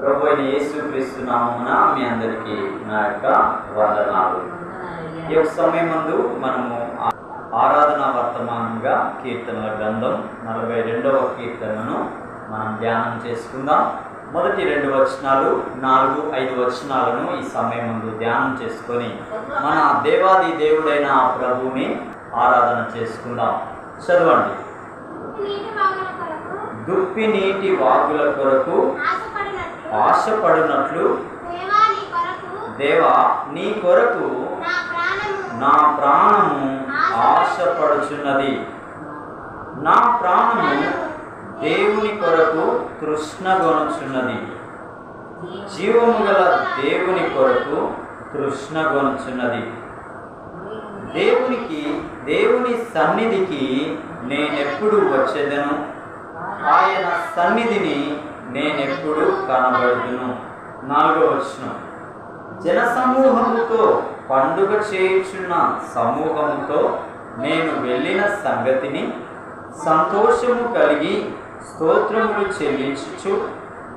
ప్రభు అయిన యేసుక్రీస్తు నామమున మీ అందరికీ నా యొక్క వందనాలు. ఈ యొక్క సమయమందు మనము ఆ- ఆరాధనా వర్తమానంగా కీర్తనల గ్రంథం నలభై రెండవ కీర్తనను మనం ధ్యానం చేసుకుందాం. మొదటి రెండు వచనాలు నాలుగు ఐదు వచనాలను ఈ సమయం ముందు ధ్యానం చేసుకొని మన దేవాది దేవుడైన ప్రభువుని ఆరాధన చేసుకుందాం. చదవండి. దుప్పి నీటి వాగుల కొరకు ఆశపడినట్లు దేవా నీ కొరకు నీ ప్రాణము నా ప్రాణము ఆశపడుచున్నది. నా ప్రాణము దేవుని కొరకు తృష్ణగొనుచున్నది జీవము గల దేవుని కొరకు తృష్ణగొనుచున్నది దేవునికి దేవుని సన్నిధికి నేనెప్పుడు వచ్చేదను. ఆయన సన్నిధిని నేనెప్పుడు కనబడుదును. నాలుగో వచనం. జనసమూహముతో పండుగ చేయుచున్న సమూహముతో నేను వెళ్ళిన సంగతిని సంతోషము కలిగి స్తోత్రములు చెల్లించుచు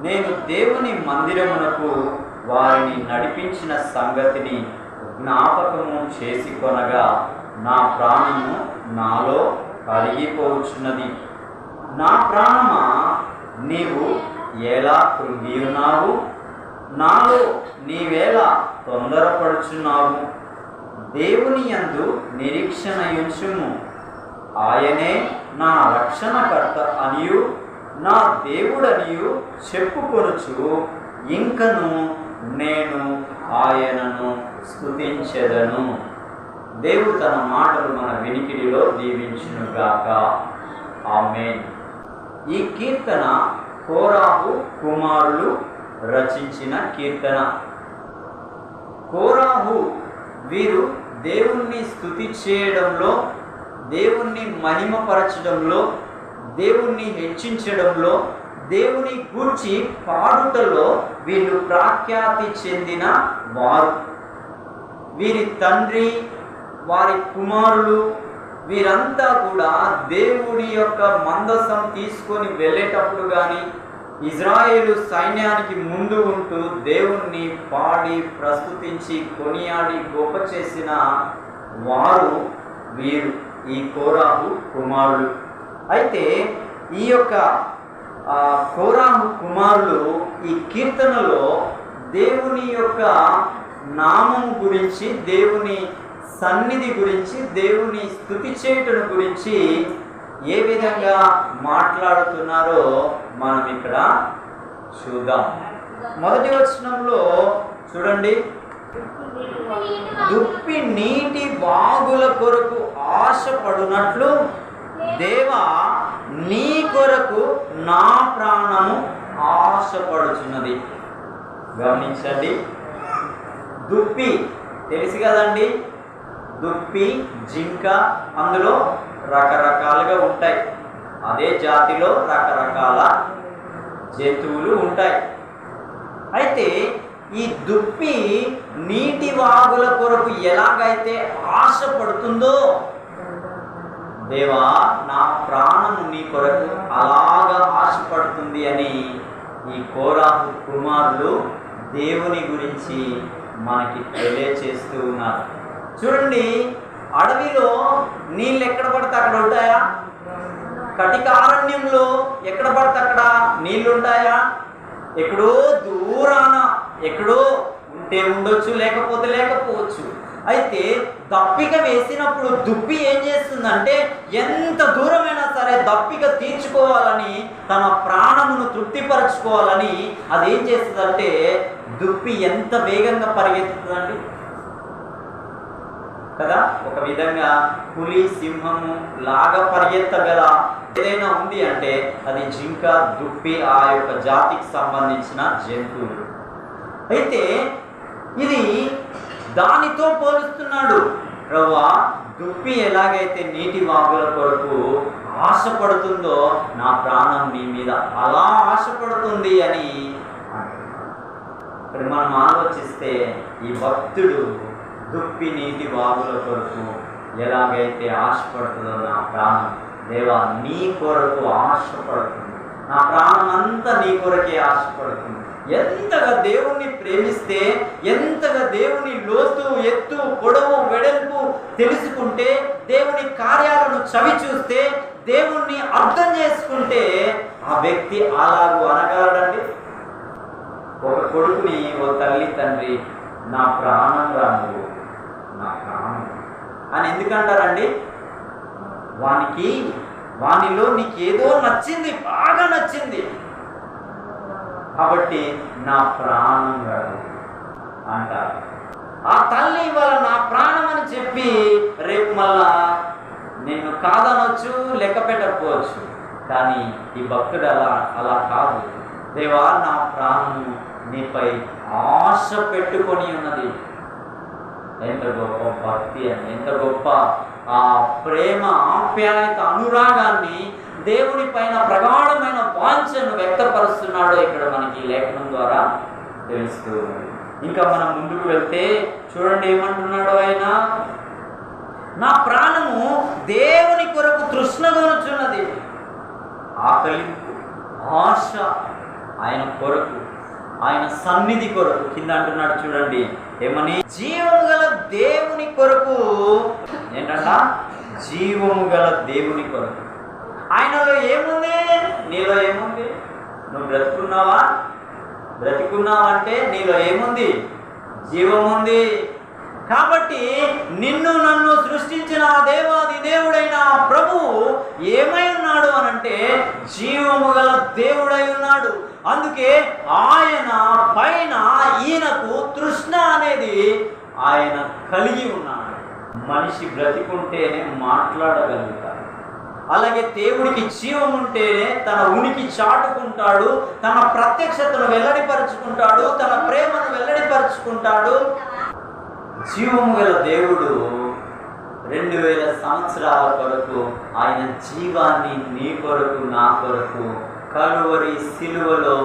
నేను దేవుని మందిరమునకు వారిని నడిపించిన సంగతిని జ్ఞాపకము చేసుకొనగా నా ప్రాణము నాలో కరిగిపోవచ్చున్నది నా ప్రాణమా నీవు ఎలా కృంగిన్నావు నాలో నీవేలా తొందరపడుచున్నావు. దేవుని యందు నిరీక్షణయుంచుము. ఆయనే నా రక్షణకర్త అనియు నా దేవుడనియు చెప్పుకొనుచు. ఇంకను నేను ఆయనను స్థుతించెదను దేవుడు తన మాటలు మన వినికిడిలో దీవించునుగాక. ఆమె ఈ కీర్తన కోరాహు కుమారులు రచించిన కీర్తన. కోరాహు వీరు దేవుణ్ణి స్తుతి చేయడంలో దేవుణ్ణి మహిమపరచడంలో దేవుణ్ణి హెచ్చించడంలో దేవుని గూర్చి పాడుటలో వీళ్ళు ప్రఖ్యాతి చెందిన వారు. వీరి తండ్రి వారి కుమారులు వీరంతా కూడా దేవుడి యొక్క మందసం తీసుకొని వెళ్ళేటప్పుడు కానీ ఇజ్రాయేలు సైన్యానికి ముందు ఉంటూ దేవుణ్ణి పాడి ప్రస్తుతించి కొనియాడి గొప్ప చేసిన వారు వీరు ఈ కోరాహు కుమారులు. అయితే ఈ యొక్క కోరాహు కుమారులు ఈ కీర్తనలో దేవుని యొక్క నామం గురించి దేవుని సన్నిధి గురించి దేవుని స్థుతి చేయటం గురించి ఏ విధంగా మాట్లాడుతున్నారో మనం ఇక్కడ చూద్దాం. మొదటి వచనంలో చూడండి. దుప్పి నీటి వాగుల కొరకు ఆశపడునట్లు దేవా నీ కొరకు నా ప్రాణము ఆశపడుచున్నది. గమనించండి. దుప్పి తెలుసు కదండి? దుప్పి జింక అందులో రకరకాలుగా ఉంటాయి. అదే జాతిలో రకరకాల జంతువులు ఉంటాయి. అయితే ఈ దుప్పి నీటి వాగుల కొరకు ఎలాగైతే ఆశపడుతుందో దేవా నా ప్రాణము నీ కొరకు అలాగా ఆశపడుతుంది అని ఈ కోరాహు కుమారులు దేవుని గురించి మనకి తెలియచేస్తూ ఉన్నారు. చూడండి అడవిలో నీళ్ళు ఎక్కడ పడితే అక్కడ ఉంటాయా? కటికారణ్యంలో ఎక్కడ పడితే అక్కడ నీళ్ళు ఉంటాయా? ఎక్కడో దూరాన ఎక్కడో ఉంటే ఉండొచ్చు లేకపోతే లేకపోవచ్చు. అయితే దప్పిక వేసినప్పుడు దుప్పి ఏం చేస్తుందంటే ఎంత దూరమైనా సరే దప్పిక తీర్చుకోవాలని తన ప్రాణమును తృప్తిపరచుకోవాలని అది ఏం చేస్తుందంటే దుప్పి ఎంత వేగంగా పరిగెత్తుతుందండి కదా? ఒక విధంగా పులి సింహము లాగా పరిగెత్తగల ఏదైనా ఉంది అంటే అది జింక దుప్పి ఆ యొక్క జాతికి సంబంధించిన జంతువులు. అయితే ఇది దానితో పోలుస్తున్నాడు. ప్రవ్వా దుప్పి ఎలాగైతే నీటి వాగుల కొరకు ఆశపడుతుందో నా ప్రాణం నీ మీద అలా ఆశపడుతుంది అని అంటున్నాడు. ఇక్కడ మనం ఆలోచిస్తే ఈ భక్తుడు దుప్పి నీటి బాగుల కొరకు ఎలాగైతే ఆశపడుతుందో నా ప్రాణం దేవా నీ కొరకు ఆశపడుతుంది. నా ప్రాణం అంతా నీ కొరకే ఆశపడుతుంది. ఎంతగా దేవుణ్ణి ప్రేమిస్తే ఎంతగా దేవుని లోతు ఎత్తు పొడవు వెడల్పు తెలుసుకుంటే దేవుని కార్యాలను చవి చూస్తే దేవుణ్ణి అర్థం చేసుకుంటే ఆ వ్యక్తి అలాగూ అనగలడండి. ఒక కొడుకుని ఓ తల్లి తండ్రి నా ప్రాణం రాను అని ఎందుకంటారండి? వానికి వానిలో నీకేదో నచ్చింది బాగా నచ్చింది. కాబట్టి నా ప్రాణం రాదు అంటారు. ఆ తల్లి ఇవాళ నా ప్రాణం అని చెప్పి రేపు మళ్ళా నిన్ను కాదనొచ్చు లెక్క పెట్టకపోవచ్చు. కానీ ఈ భక్తుడు అలా అలా కాదు. దేవా నా ప్రాణము నీపై ఆశ పెట్టుకొని ఉన్నది. ఎంత గొప్ప భక్తి అని ఎంత గొప్ప ఆ ప్రేమ ఆప్యాయత అనురాగాన్ని దేవుని పైన ప్రగాఢమైన వాంఛను వ్యక్తపరుస్తున్నాడో ఇక్కడ మనకి ఈ లేఖనం ద్వారా తెలుస్తూ ఇంకా మనం ముందుకు వెళ్తే చూడండి ఏమంటున్నాడు ఆయన? నా ప్రాణము దేవుని కొరకు తృష్ణగొనుచున్నది. ఆకలి ఆశ ఆయన కొరకు ఆయన సన్నిధి కొరకు. కింద అంటున్నాడు చూడండి. ఏమని? జీవము గల దేవుని కొరకు. ఏంటంట? జీవము గల దేవుని కొరకు. ఆయనలో ఏముంది? నీలో ఏముంది? నువ్వు బ్రతుకున్నావా? బ్రతికున్నావంటే నీలో ఏముంది? జీవం ఉంది కాబట్టి నిన్ను నన్ను సృష్టించిన ఆ దేవాది దేవుడైన ఆ ప్రభువు ఏమై ఉన్నాడు అనంటే జీవము గల దేవుడై ఉన్నాడు అందుకే ఆయన పైన ఈయనకు తృష్ణ అనేది ఆయన కలిగి ఉన్నాడు. మనిషి బ్రతికుంటేనే మాట్లాడగలుగుతాడు. అలాగే దేవుడికి జీవం ఉంటేనే తన ఉనికి చాటుకుంటాడు తన ప్రత్యక్షతను వెల్లడిపరుచుకుంటాడు తన ప్రేమను వెల్లడిపరుచుకుంటాడు. జీవము గల దేవుడు రెండు వేల సంవత్సరాల కొరకు ఆయన జీవాన్ని నీ కొరకు నా కొరకు కలువరి సిలువలో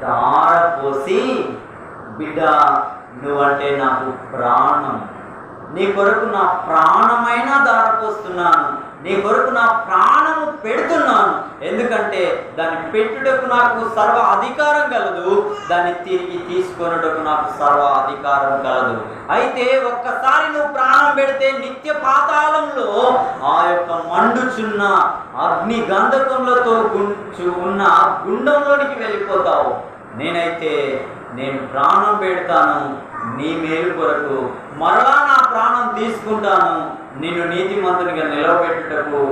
దారపోసి బిడ్డ నువ్వంటే నాకు ప్రాణం. నీ కొరకు నా ప్రాణమైన దారపోస్తున్నాను నీ కొరకు నా ప్రాణము పెడుతున్నాను. ఎందుకంటే దాన్ని పెట్టుటకు నాకు సర్వ అధికారం కలదు. దాన్ని తిరిగి తీసుకొనుటకు నాకు సర్వ అధికారం కలదు. అయితే ఒక్కసారి నువ్వు ప్రాణం పెడితే నిత్య పాతాళంలో ఆ యొక్క మండుచున్న అగ్ని గంధకములతో గుంచు ఉన్న గుండంలోనికి వెళ్ళిపోతావు. నేనైతే నేను ప్రాణం పెడతాను. నీ మేలు కొరకు మరలా నా ప్రాణం తీసుకుంటాను. నిన్ను నీతిమంతునిగా నిలవబెట్టుటకు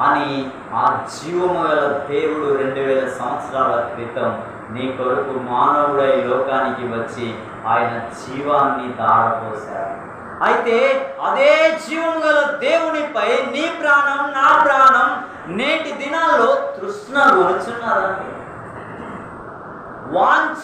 అని ఆ జీవము గల దేవుడు రెండు వేల సంవత్సరాల క్రితం నీ కొరకు మానవుడై లోకానికి వచ్చి ఆయన జీవాన్ని దారపోశాడు అయితే అదే జీవం గల దేవునిపై నీ ప్రాణం నా ప్రాణం నేటి దినాల్లో తృష్ణ కొనుచున్నారండి వాంఛ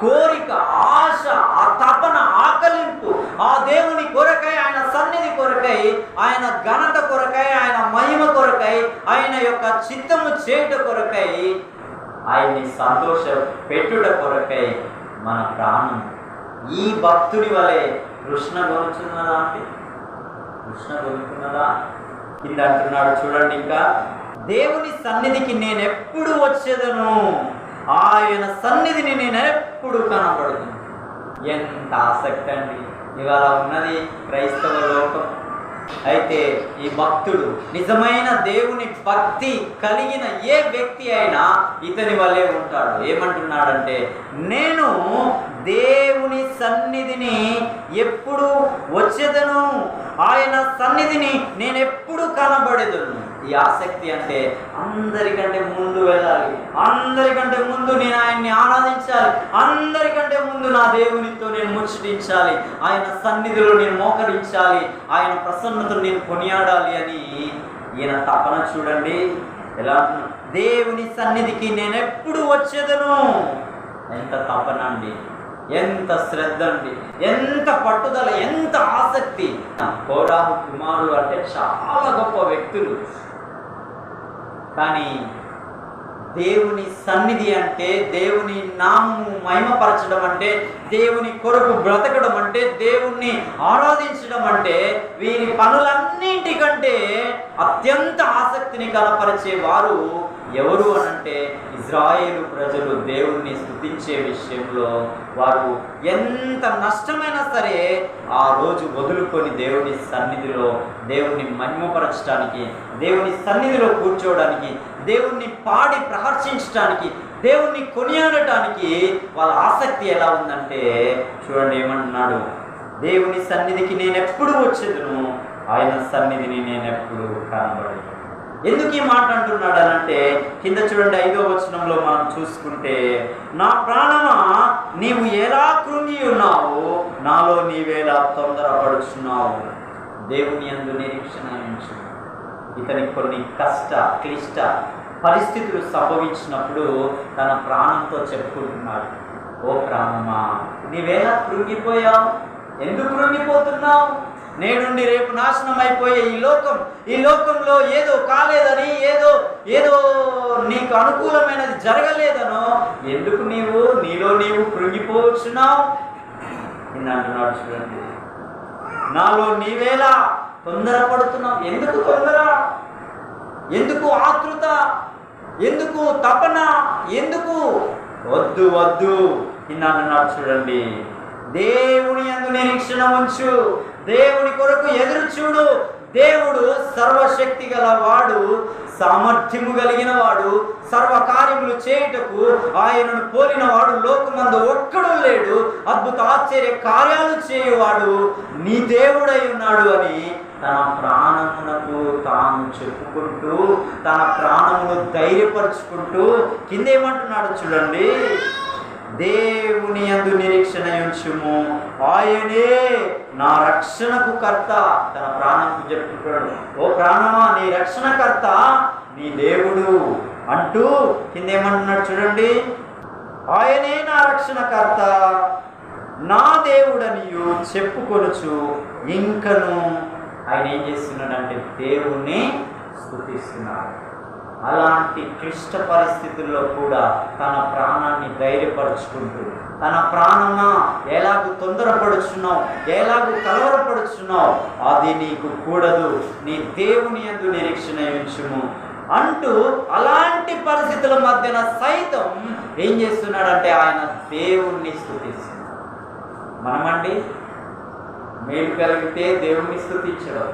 కోరిక ఆశ ఆ తపన ఆకలింపు. ఆ దేవుని కొరకై ఆయన సన్నిధి కొరకై ఆయన ఘనత కొరకై ఆయన మహిమ కొరకై ఆయన యొక్క చిత్తము చేయుట కొరకై ఆయన్ని సంతోష పెట్టుట కొరకై మన ప్రాణం ఈ భక్తుడి వలె కృష్ణ గొలుచున్నదా అంటే కృష్ణ గొలుచున్నదా? కింద అంటున్నాడు చూడండి ఇంకా. దేవుని సన్నిధికి నేను ఎప్పుడు వచ్చేదను? ఆయన సన్నిధిని నేను ఎప్పుడు కనపడుతుంది ఎంత ఆసక్తి అండి. ఇవాళ ఉన్నది క్రైస్తవ లోకం. అయితే ఈ భక్తుడు నిజమైన దేవుని భక్తి కలిగిన ఏ వ్యక్తి అయినా ఇతని వలె ఉంటాడు. ఏమంటున్నాడంటే నేను దేవుని సన్నిధిని ఎప్పుడు వచ్చేదను? ఆయన సన్నిధిని నేను ఎప్పుడు కనబడేదను? ఈ ఆసక్తి అంటే అందరికంటే ముందు వెళ్ళాలి. అందరికంటే ముందు నేను ఆయన్ని ఆరాధించాలి. అందరికంటే ముందు నా దేవునితో నేను ముచ్చటించాలి. ఆయన సన్నిధిలో నేను మోకరించాలి. ఆయన ప్రసన్నతను నేను కొనియాడాలి అని ఈయన తపన చూడండి. ఎలా దేవుని సన్నిధికి నేను ఎప్పుడు వచ్చేదను? ఎంత తపన అండి. ఎంత శ్రద్ధ అండి. ఎంత పట్టుదల ఎంత ఆసక్తి. కోరాహు కుమారుడు అంటే చాలా గొప్ప వ్యక్తులు. కానీ దేవుని సన్నిధి అంటే దేవుని నామము మహిమపరచడం అంటే దేవుని కొరకు బ్రతకడం అంటే దేవుణ్ణి ఆరాధించడం అంటే వీరి పనులన్నింటికంటే అత్యంత ఆసక్తిని కనపరిచే వారు ఎవరు అనంటే ఇజ్రాయేలు ప్రజలు దేవుణ్ణి స్థుతించే విషయంలో వారు ఎంత నష్టమైనా సరే ఆ రోజు వదులుకొని దేవుని సన్నిధిలో దేవుణ్ణి మహిమపరచడానికి దేవుని సన్నిధిలో కూర్చోవడానికి దేవుణ్ణి పాడి ప్రహర్షించడానికి దేవుణ్ణి కొనియాడటానికి వాళ్ళ ఆసక్తి ఎలా ఉందంటే చూడండి ఏమంటున్నాడు. దేవుని సన్నిధికి నేను ఎప్పుడు వచ్చేదును ఆయన సన్నిధిని నేను ఎప్పుడు కనబడి ఎందుకు ఈ మాట అంటున్నాడు అనంటే కింద చూడండి ఐదో వచనంలో మనం చూసుకుంటే నా ప్రాణమా నీవు ఎలా కృంగి ఉన్నావు నాలో నీవేలా తొందరపడుచున్నావు. దేవుని అందు నిరీక్షణ ఉంచు. ఇతని కొన్ని కష్ట క్లిష్ట పరిస్థితులు సంభవించినప్పుడు తన ప్రాణంతో చెప్పుకుంటున్నాడు. ఓ ప్రాణమా నీవేలా కృంగిపోయావు? ఎందుకు కృంగిపోతున్నావు? నేనుండి రేపు నాశనం అయిపోయే ఈ లోకం ఈ లోకంలో ఏదో కాలేదని ఏదో ఏదో నీకు అనుకూలమైనది జరగలేదనో ఎందుకు నీవు నీలో నీవు కృంగిపోవచ్చున్నావు నిన్న అంటున్నాడు చూడండి. నాలో నీవేలా తొందరపడుతున్నాం. ఎందుకు తొందర? ఎందుకు ఆతృత? ఎందుకు తపన? ఎందుకు? వద్దు వద్దు. నిన్నన్నాడు చూడండి. దేవుని అందు నిరీక్షణ ఉంచు. దేవుని కొరకు ఎదురు చూడు. దేవుడు సర్వశక్తి గల వాడు సామర్థ్యము కలిగిన వాడు సర్వ కార్యములు చేయుటకు ఆయనను పోలిన వాడు లోకమందు ఒక్కడు లేడు. అద్భుత ఆశ్చర్య కార్యాలు చేయువాడు నీ దేవుడై ఉన్నాడు అని తన ప్రాణమునకు తాను చెప్పుకుంటూ తన ప్రాణమును ధైర్యపరుచుకుంటూ కిందేమంటున్నాడు చూడండి. దేవుని అందు నిరీక్షణ ఉంచుము. ఆయనే నా రక్షణకు కర్త. తన ప్రాణంకు చెప్పుకుంటాడు ఓ ప్రాణమా నీ రక్షణకర్త నీ దేవుడు అంటూ కిందేమంటున్నాడు చూడండి. ఆయనే నా రక్షణకర్త నా దేవుడనియు చెప్పుకొనుచు ఇంకను ఆయన ఏం చేస్తున్నాడంటే దేవుణ్ణి స్థుతిస్తున్నాడు. అలాంటి క్లిష్ట పరిస్థితుల్లో కూడా తన ప్రాణాన్ని ధైర్యపరుచుకుంటూ తన ప్రాణమా ఎలాగూ తొందరపడుచున్నావు ఎలాగూ కలవరపడుచున్నావు అది నీకు కూడదు నీ దేవుని ఎందు నిరీక్షణ ఉంచుము అంటూ అలాంటి పరిస్థితుల మధ్యన సైతం ఏం చేస్తున్నాడంటే ఆయన దేవుణ్ణి స్థుతిస్తున్నాడు. మనమండి మేలు కలిగితే దేవుణ్ణి స్థుతించడం.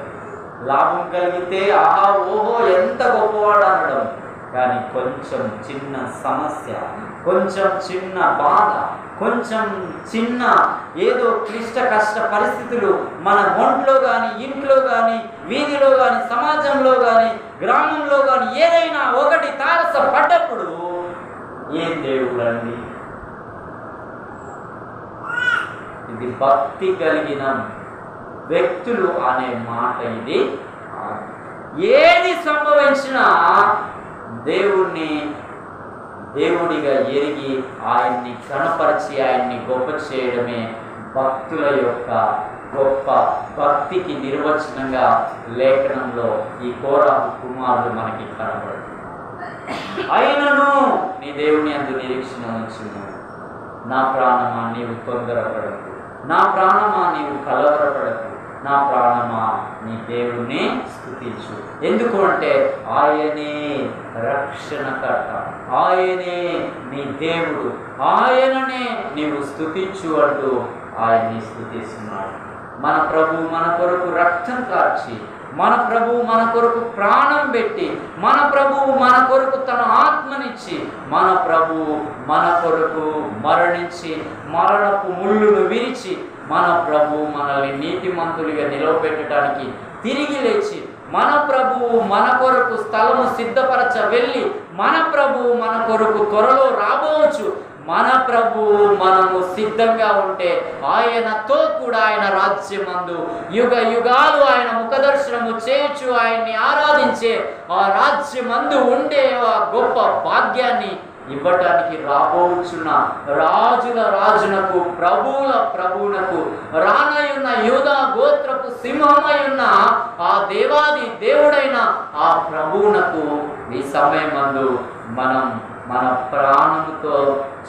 లాభం కలిగితే ఆహా ఓహో ఎంత గొప్పవాడు అనడం కానీ కొంచెం చిన్న సమస్య కొంచెం చిన్న బాధ కొంచెం చిన్న ఏదో క్లిష్ట కష్ట పరిస్థితులు మన ఒంట్లో కానీ ఇంట్లో కానీ వీధిలో కానీ సమాజంలో కానీ గ్రామంలో కానీ ఏదైనా ఒకటి తారస పడ్డప్పుడు ఏం దేవుడండి? ఇది భక్తి కలిగిన వ్యక్తులు అనే మాట ఇది. ఏది సంభవించినా దేవుణ్ణి దేవుడిగా ఎరిగి ఆయన్ని కనపరిచి ఆయన్ని గొప్ప చేయడమే భక్తుల యొక్క గొప్ప భక్తికి నిర్వచనంగా లేఖనంలో ఈ కోరాహు కుమారుడు మనకి కనపడుతుంది అయినను నీ దేవుని అందు నిరీక్షణ ఉంచును నా ప్రాణమా నీవు తొందరపడకు. నా ప్రాణమా నీవు కలవరపడకు. నా ప్రాణమా నీ దేవుణ్ణి స్థుతించు. ఎందుకు అంటే ఆయనే రక్షణకర్త. ఆయనే నీ దేవుడు. ఆయననే నీవు స్థుతించు అంటూ ఆయన్ని స్థుతిస్తున్నాడు. మన ప్రభు మన కొరకు రక్తం కార్చి మన ప్రభు మన కొరకు ప్రాణం పెట్టి మన ప్రభువు మన కొరకు తన ఆత్మనిచ్చి మన ప్రభువు మన కొరకు మరణించి మరణపు ముళ్ళును విరిచి మన ప్రభు మనల్ని నీతిమంతులుగా నిలవబెట్టడానికి తిరిగి లేచి మన ప్రభువు మన కొరకు స్థలము సిద్ధపరచ వెళ్ళి మన ప్రభువు మన కొరకు త్వరలో రాబోవచ్చు. మన ప్రభువు మనము సిద్ధంగా ఉంటే ఆయనతో కూడా ఆయన రాజ్యమందు యుగ యుగాలు ఆయన ముఖదర్శనము చేయొచ్చు ఆయన్ని ఆరాధించే ఆ రాజ్యమందు ఉండే ఆ గొప్ప భాగ్యాన్ని ఇవ్వటానికి రాబోచున్న రాజుల రాజునకు ప్రభువుల ప్రభువునకు రానయున్న యూదా గోత్రపు సింహమయున్న ఆ దేవాది దేవుడైన ఆ ప్రభువునకు ఈ సమయమందు మనం మన ప్రాణముతో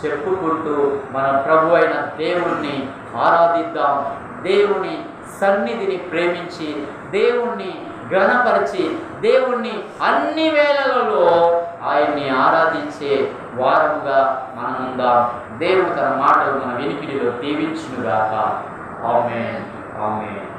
చెప్పుకుంటూ మన ప్రభు అయిన దేవుణ్ణి ఆరాధిద్దాం. దేవుని సన్నిధిని ప్రేమించి దేవుణ్ణి ఘనపరిచి దేవుణ్ణి అన్ని వేళలలో ఆయన్ని ఆరాధించే వారముగా మనం దేవుడు తన మాటలు మన వెనికిడిలో దీవించునుగాక. ఆమె ఆమె